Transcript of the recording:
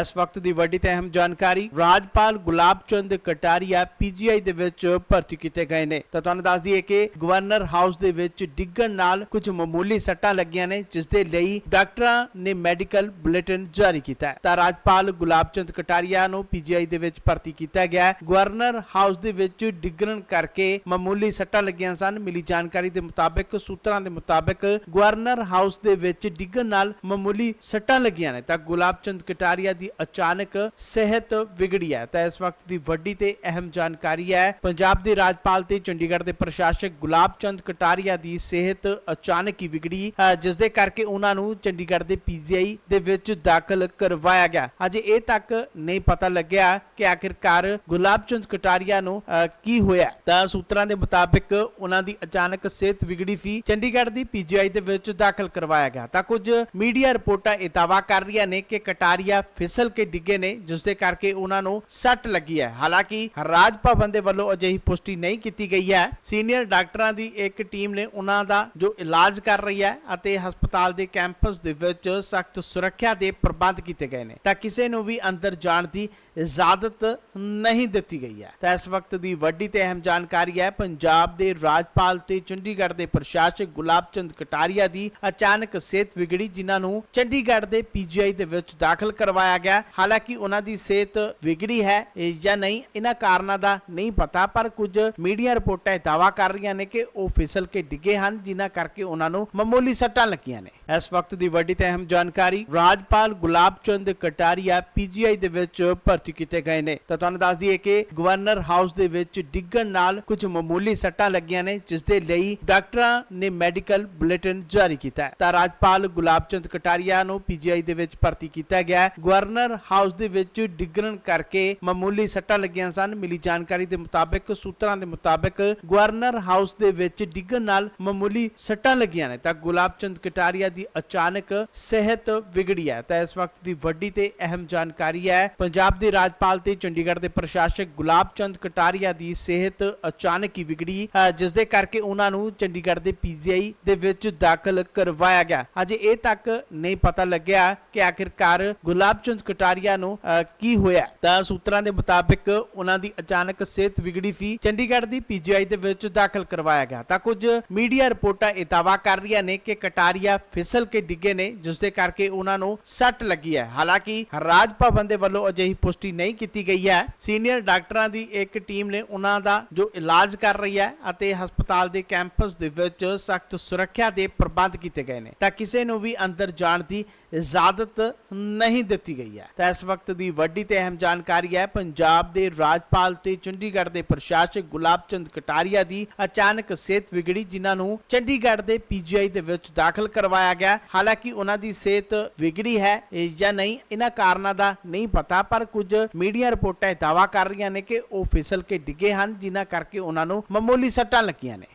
ਇਸ ਵਕਤ ਦੀ ਵੱਡੀ ਤੇ ਅਹਿਮ ਜਾਣਕਾਰੀ, ਰਾਜਪਾਲ ਗੁਲਾਬ ਚੰਦ ਕਟਾਰੀਆ ਪੀਜੀਆਈ ਦੇ ਵਿੱਚ ਭਰਤੀ ਕੀਤੇ ਗਏ ਨੇ। ਤਾਂ ਤੁਹਾਨੂੰ ਦੱਸ ਦਈਏ ਕਿ ਗਵਰਨਰ ਹਾਊਸ ਦੇ ਵਿੱਚ ਡਿੱਗਣ ਨਾਲ ਕੁਝ ਮਾਮੂਲੀ ਸੱਟਾਂ ਲੱਗੀਆਂ ਨੇ, ਜਿਸ ਦੇ ਲਈ ਡਾਕਟਰਾਂ ਨੇ ਮੈਡੀਕਲ ਬੁਲੇਟਿਨ ਜਾਰੀ ਕੀਤਾ ਹੈ। ਤਾਂ ਰਾਜਪਾਲ ਗੁਲਾਬ ਚੰਦ ਕਟਾਰੀਆ ਨੂੰ ਪੀਜੀਆਈ ਦੇ ਵਿੱਚ ਭਰਤੀ ਕੀਤਾ ਗਿਆ ਹੈ। ਗਵਰਨਰ ਹਾਊਸ ਦੇ ਵਿੱਚ ਡਿੱਗਣ ਕਰਕੇ ਮਾਮੂਲੀ ਸੱਟਾਂ ਲੱਗੀਆਂ ਸਨ। ਮਿਲੀ ਜਾਣਕਾਰੀ ਦੇ ਮੁਤਾਬਕ, ਸੂਤਰਾਂ ਦੇ ਮੁਤਾਬਕ ਗਵਰਨਰ ਹਾਊਸ ਦੇ ਵਿੱਚ ਡਿੱਗਣ ਨਾਲ ਮਾਮੂਲੀ ਸੱਟਾਂ ਲੱਗੀਆਂ ਨੇ। ਤਾਂ ਗੁਲਾਬ ਚੰਦ ਕਟਾਰੀਆ ਦੀ ਅਚਾਨਕ ਸਿਹਤ ਵਿਗੜੀ ਹੈ। ਤਾਂ ਇਸ ਵਕਤ ਦੀ ਵੱਡੀ ਤੇ ਅਹਿਮ ਜਾਣਕਾਰੀ ਹੈ, ਪੰਜਾਬ ਦੇ ਰਾਜਪਾਲ ਤੇ ਚੰਡੀਗੜ੍ਹ ਦੇ ਪ੍ਰਸ਼ਾਸਕ ਗੁਲਾਬ ਚੰਦ ਕਟਾਰੀਆ ਦੀ ਸਿਹਤ ਅਚਾਨਕ ਹੀ ਵਿਗੜੀ ਜਿਸ ਦੇ ਕਰਕੇ ਉਹਨਾਂ ਨੂੰ ਚੰਡੀਗੜ੍ਹ ਦੇ ਪੀਜੀਆਈ ਦੇ ਵਿੱਚ ਦਾਖਲ ਕਰਵਾਇਆ ਗਿਆ। ਅਜੇ ਇਹ ਤੱਕ ਨਹੀਂ ਪਤਾ ਲੱਗਿਆ ਕਿ ਆਖਿਰਕਾਰ ਗੁਲਾਬ ਚੰਦ ਕਟਾਰੀਆ ਨੂੰ ਕੀ ਹੋਇਆ। ਤਾਂ ਸੂਤਰਾਂ ਦੇ ਮੁਤਾਬਕ ਉਹਨਾਂ ਦੀ ਅਚਾਨਕ ਸਿਹਤ ਵਿਗੜੀ ਸੀ, ਚੰਡੀਗੜ੍ਹ ਦੀ ਪੀਜੀਆਈ ਦੇ ਵਿੱਚ ਦਾਖਲ ਕਰਵਾਇਆ ਗਿਆ। ਤਾਂ ਕੁਝ ਮੀਡੀਆ ਰਿਪੋਰਟਾਂ ਇਹ ਦਾਅਵਾ ਕਰ ਰਹੀਆਂ ਨੇ ਕਿ ਕਟਾਰੀਆ ਫਿਸਲ ਕੇ ਡਿੱਗੇ ਨੇ ਜਿਸ ਦੇ ਕਰਕੇ ਉਹਨਾਂ ਨੂੰ ਸੱਟ ਲੱਗੀ ਹੈ। ਹਾਲਾਂਕਿ ਰਾਜ ਭਵਨ ਦੇ ਵੱਲੋਂ ਅਜਿਹੀ ਪੁਸ਼ਟੀ ਨਹੀਂ ਕੀਤੀ ਗਈ ਹੈ। ਸੀਨੀਅਰ ਡਾਕਟਰਾਂ ਦੀ ਇੱਕ ਟੀਮ ਨੇ ਉਹਨਾਂ ਦਾ ਜੋ ਇਲਾਜ ਕਰ ਰਹੀ ਹੈ ਅਤੇ ਹਸਪਤਾਲ ਦੇ ਕੈਂਪਸ ਦੇ ਵਿੱਚ ਸਖਤ ਸੁਰੱਖਿਆ ਦੇ ਪ੍ਰਬੰਧ ਕੀਤੇ ਗਏ ਨੇ, ਤਾਂ ਕਿਸੇ ਨੂੰ ਵੀ ਅੰਦਰ ਜਾਣ ਦੀ ਇਜਾਜ਼ਤ ਨਹੀਂ ਦਿੱਤੀ ਗਈ ਹੈ। ਤਾਂ ਇਸ ਵਕਤ ਦੀ ਵੱਡੀ ਤੇ ਅਹਿਮ ਜਾਣਕਾਰੀ ਹੈ, ਪੰਜਾਬ ਦੇ ਰਾਜਪਾਲ ਤੇ ਚੰਡੀਗੜ੍ਹ ਦੇ ਪ੍ਰਸ਼ਾਸਕ ਗੁਲਾਬ ਚੰਦ ਕਟਾਰੀਆ ਦੀ ਅਚਾਨਕ ਸਿਹਤ ਵਿਗੜੀ, ਜਿਨ੍ਹਾਂ ਨੂੰ ਚੰਡੀਗੜ੍ਹ ਦੇ ਪੀਜੀਆਈ ਦੇ ਵਿੱਚ ਦਾਖਲ ਕਰਵਾਇਆ ਗਿਆ। ਹਾਲਾਂਕਿ ਉਹਨਾਂ ਦੀ ਸਿਹਤ ਵਿਗੜੀ ਹੈ ਜਾਂ ਨਹੀਂ, ਇਹਨਾਂ ਕਾਰਨਾਂ ਦਾ ਨਹੀਂ ਪਤਾ, ਪਰ ਕੁਝ ਮੀਡੀਆ ਰਿਪੋਰਟਾਂ ਇਹ ਦਾਅਵਾ ਕਰ ਰਹੀਆਂ ਨੇ ਕਿ ਉਹ ਫਿਸਲ ਕੇ ਡਿੱਗੇ ਹਨ, ਜਿਨ੍ਹਾਂ ਕਰਕੇ ਉਹਨਾਂ ਨੂੰ ਮਾਮੂਲੀ ਸੱਟਾਂ ਲੱਗੀਆਂ ਨੇ। ਇਸ ਵਕਤ ਦੀ ਵੱਡੀ ਤੇ ਅਹਿਮ ਜਾਣਕਾਰੀ, ਰਾਜਪਾਲ ਗੁਲਾਬ ਚੰਦ ਕਟਾਰੀਆ ਪੀਜੀਆਈ ਦੇ ਵਿੱਚ ਭਰਤੀ ਕੀਤੇ ਗਏ ਨੇ। ਤਾਂ ਤੁਹਾਨੂੰ ਦੱਸ ਦਈਏ ਕਿ ਗਵਰਨਰ ਹਾਊਸ ਦੇ ਵਿੱਚ ਡਿੱਗਣ ਨਾਲ ਕੁਝ ਮਾਮੂਲੀ ਸੱਟਾਂ ਲੱਗੀਆਂ ਨੇ, ਜਿਸ ਦੇ ਲਈ ਡਾਕਟਰਾਂ ਨੇ ਮੈਡੀਕਲ ਬੁਲੇਟਿਨ ਜਾਰੀ ਕੀਤਾ ਹੈ। ਤਾਂ ਰਾਜਪਾਲ ਗੁਲਾਬ ਚੰਦ ਕਟਾਰੀਆ ਨੂੰ ਪੀਜੀਆਈ ਦੇ ਵਿੱਚ ਭਰਤੀ ਕੀਤਾ ਗਿਆ ਗਵਰਨਰ ਹਾਊਸ ਦੇ ਵਿੱਚ ਡਿੱਗਣ ਕਰਕੇ ਮਾਮੂਲੀ ਸੱਟਾਂ ਲੱਗੀਆਂ ਸਨ। ਮਿਲੀ ਜਾਣਕਾਰੀ ਦੇ ਮੁਤਾਬਕ, ਸੂਤਰਾਂ ਦੇ ਮੁਤਾਬਕ ਗਵਰਨਰ ਹਾਊਸ ਦੇ ਵਿੱਚ ਡਿੱਗਣ ਨਾਲ ਮਾਮੂਲੀ ਸੱਟਾਂ ਲੱਗੀਆਂ ਨੇ। ਤਾਂ ਗੁਲਾਬ ਚੰਦ ਕਟਾਰੀਆ ਦੀ ਅਚਾਨਕ ਸਿਹਤ ਵਿਗੜੀ ਹੈ। ਤਾਂ ਇਸ ਵਕਤ ਦੀ ਵੱਡੀ ਤੇ ਅਹਿਮ ਜਾਣਕਾਰੀ ਹੈ, ਪੰਜਾਬ ਦੇ ਰਾਜਪਾਲ ਤੇ ਚੰਡੀਗੜ੍ਹ ਦੇ ਪ੍ਰਸ਼ਾਸਕ ਗੁਲਾਬ ਚੰਦ ਕਟਾਰੀਆ ਦੀ ਸਿਹਤ ਅਚਾਨਕ ਹੀ ਵਿਗੜੀ ਜਿਸ ਦੇ ਕਰਕੇ ਉਹਨਾਂ ਨੂੰ ਚੰਡੀਗੜ੍ਹ ਦੇ ਪੀਜੀਆਈ ਦੇ ਵਿੱਚ ਦਾਖਲ ਕਰਵਾਇਆ ਗਿਆ। ਅਜੇ ਇਹ ਤੱਕ ਨਹੀਂ ਪਤਾ ਲੱਗਿਆ ਕਿ ਆਖਿਰਕਾਰ ਗੁਲਾਬ ਚੰਦ ਕਟਾਰੀਆ ਨੂੰ ਕੀ ਹੋਇਆ। ਤਾਂ ਸੂਤਰਾਂ ਦੇ ਮੁਤਾਬਕ ਉਹਨਾਂ ਦੀ ਅਚਾਨਕ ਸਿਹਤ ਵਿਗੜੀ ਸੀ, ਚੰਡੀਗੜ੍ਹ ਦੀ ਪੀਜੀਆਈ ਦੇ ਵਿੱਚ ਦਾਖਲ ਕਰਵਾਇਆ ਗਿਆ। ਤਾਂ ਕੁਝ ਮੀਡੀਆ ਰਿਪੋਰਟਾਂ ਇਹ ਦਾਅਵਾ ਕਰ ਰਹੀਆਂ ਨੇ ਕਿ ਕਟਾਰੀਆ ਫਿਸਲ ਕੇ ਡਿੱਗੇ ਨੇ ਜਿਸ ਦੇ ਕਰਕੇ ਉਹਨਾਂ ਨੂੰ ਸੱਟ ਲੱਗੀ ਹੈ। ਹਾਲਾਂਕਿ ਰਾਜ ਭਵਨ ਦੇ ਵੱਲੋਂ ਅਜਿਹੀ ਪੁਸ਼ਟੀ ਨਹੀਂ ਕੀਤੀ ਗਈ ਹੈ। ਸੀਨੀਅਰ ਡਾਕਟਰਾਂ ਦੀ ਇੱਕ ਟੀਮ ਨੇ ਉਹਨਾਂ ਦਾ ਜੋ ਇਲਾਜ ਕਰ ਰਹੀ ਹੈ ਅਤੇ ਹਸਪਤਾਲ ਦੇ ਕੈਂਪਸ ਦੇ ਵਿੱਚ ਸਖਤ ਸੁਰੱਖਿਆ ਦੇ ਪ੍ਰਬੰਧ ਕੀਤੇ ਗਏ ਨੇ, ਤਾਂ ਕਿਸੇ ਨੂੰ ਵੀ ਅੰਦਰ ਜਾਣ ਦੀ ਇਜਾਜ਼ਤ ਨਹੀਂ ਦਿੱਤੀ ਗਈ ਹੈ। ਤਾਂ ਇਸ ਵਕਤ ਦੀ ਵੱਡੀ ਤੇ ਅਹਿਮ ਜਾਣਕਾਰੀ ਹੈ, ਪੰਜਾਬ ਦੇ ਰਾਜਪਾਲ ਤੇ ਚੰਡੀਗੜ੍ਹ ਦੇ ਪ੍ਰਸ਼ਾਸਕ ਗੁਲਾਬ ਚੰਦ ਕਟਾਰੀਆ ਦੀ ਅਚਾਨਕ ਸਿਹਤ ਵਿਗੜੀ, ਜਿਨ੍ਹਾਂ ਨੂੰ ਚੰਡੀਗੜ੍ਹ ਦੇ ਪੀਜੀਆਈ ਦੇ ਵਿੱਚ ਦਾਖਲ ਕਰਵਾਇਆ ਗਿਆ। ਹਾਲਾਂਕਿ ਉਹਨਾਂ ਦੀ ਸਿਹਤ ਵਿਗੜੀ ਹੈ ਜਾਂ ਨਹੀਂ, ਇਹਨਾਂ ਕਾਰਨਾਂ ਦਾ ਨਹੀਂ ਪਤਾ, ਪਰ ਕੁਝ ਮੀਡੀਆ ਰਿਪੋਰਟਾਂ ਇਹ ਦਾਅਵਾ ਕਰ ਰਹੀਆਂ ਨੇ ਕਿ ਉਹ ਫਿਸਲ ਕੇ ਡਿੱਗੇ ਹਨ, ਜਿਨ੍ਹਾਂ ਕਰਕੇ ਉਹਨਾਂ ਨੂੰ ਮਾਮੂਲੀ ਸੱਟਾਂ ਲੱਗੀਆਂ ਨੇ।